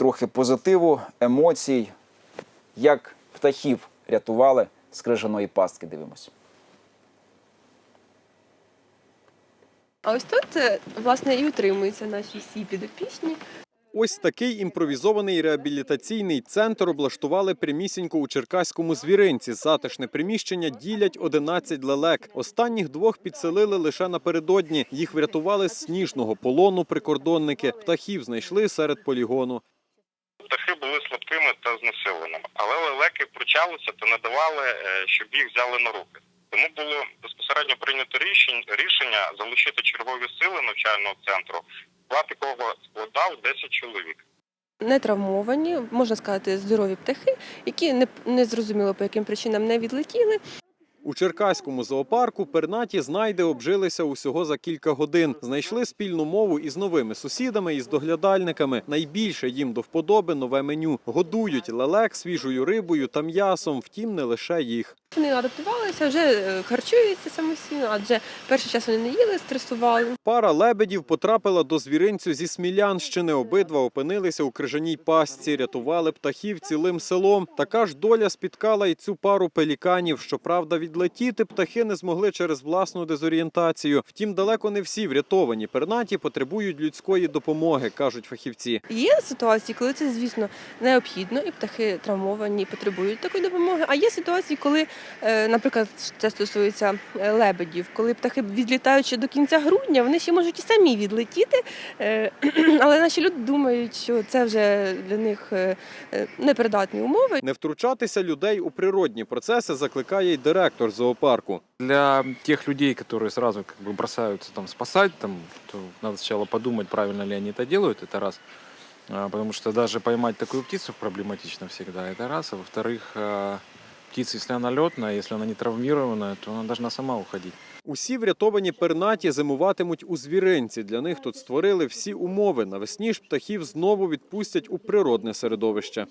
трохи позитиву, емоцій, як птахів рятували з крижаної пастки. Дивимось. А ось тут, е, власне, і утримуються наші всі підопічні. Ось такий імпровізований реабілітаційний центр облаштували прямісінько у Черкаському звіринці. Затишне приміщення ділять 11 лелек. Останніх двох підселили лише напередодні. Їх врятували з сніжного полону прикордонники. Птахів знайшли серед полігону. Слабкими та знесиленими, але лелеки пручалися та не давали, е, щоб їх взяли на руки. Тому було безпосередньо прийнято рішення залучити чергові сили навчального центру, склад якого складав 10 чоловік. Не травмовані, можна сказати, здорові птахи, які не, не зрозуміло по яким причинам не відлетіли. У Черкаському зоопарку пернаті знайди обжилися усього за кілька годин. Знайшли спільну мову із новими сусідами і з доглядальниками. Найбільше їм до вподоби нове меню. Годують лелек свіжою рибою та м'ясом, втім, не лише їх. Вони адаптувалися, вже е, харчуються самостійно, адже перший час вони не їли, стресували. Пара лебедів потрапила до звіринцю зі Смілянщини. Обидва опинилися у крижаній пастці, рятували птахів цілим селом. Така ж доля спіткала і цю пару пеліканів. Щоправда, відлетіти птахи не змогли через власну дезорієнтацію. Втім, далеко не всі врятовані пернаті потребують людської допомоги, кажуть фахівці. Є ситуації, коли це, звісно, необхідно, і птахи травмовані потребують такої допомоги. А є ситуації, коли, наприклад, це стосується е, лебедів, коли птахи відлітають ще до кінця грудня, вони ще можуть і самі відлетіти. е, Але наші люди думають, що це вже для них е, е, непридатні умови. Не втручатися людей у природні процеси закликає й директор зоопарку. Для тех людей, которые сразу как бы бросаются там спасать, там, то надо сначала подумать, правильно ли они это делают, это раз. А, Потому что даже поймать такую птицу проблематично всегда, это раз. А во-вторых, а, птица, если она летная, если она не травмированная, то она должна сама уходить. Усі врятовані пернаті зимуватимуть у звіринці. Для них тут створили всі умови. Навесні ж птахів знову відпустять у природне середовище.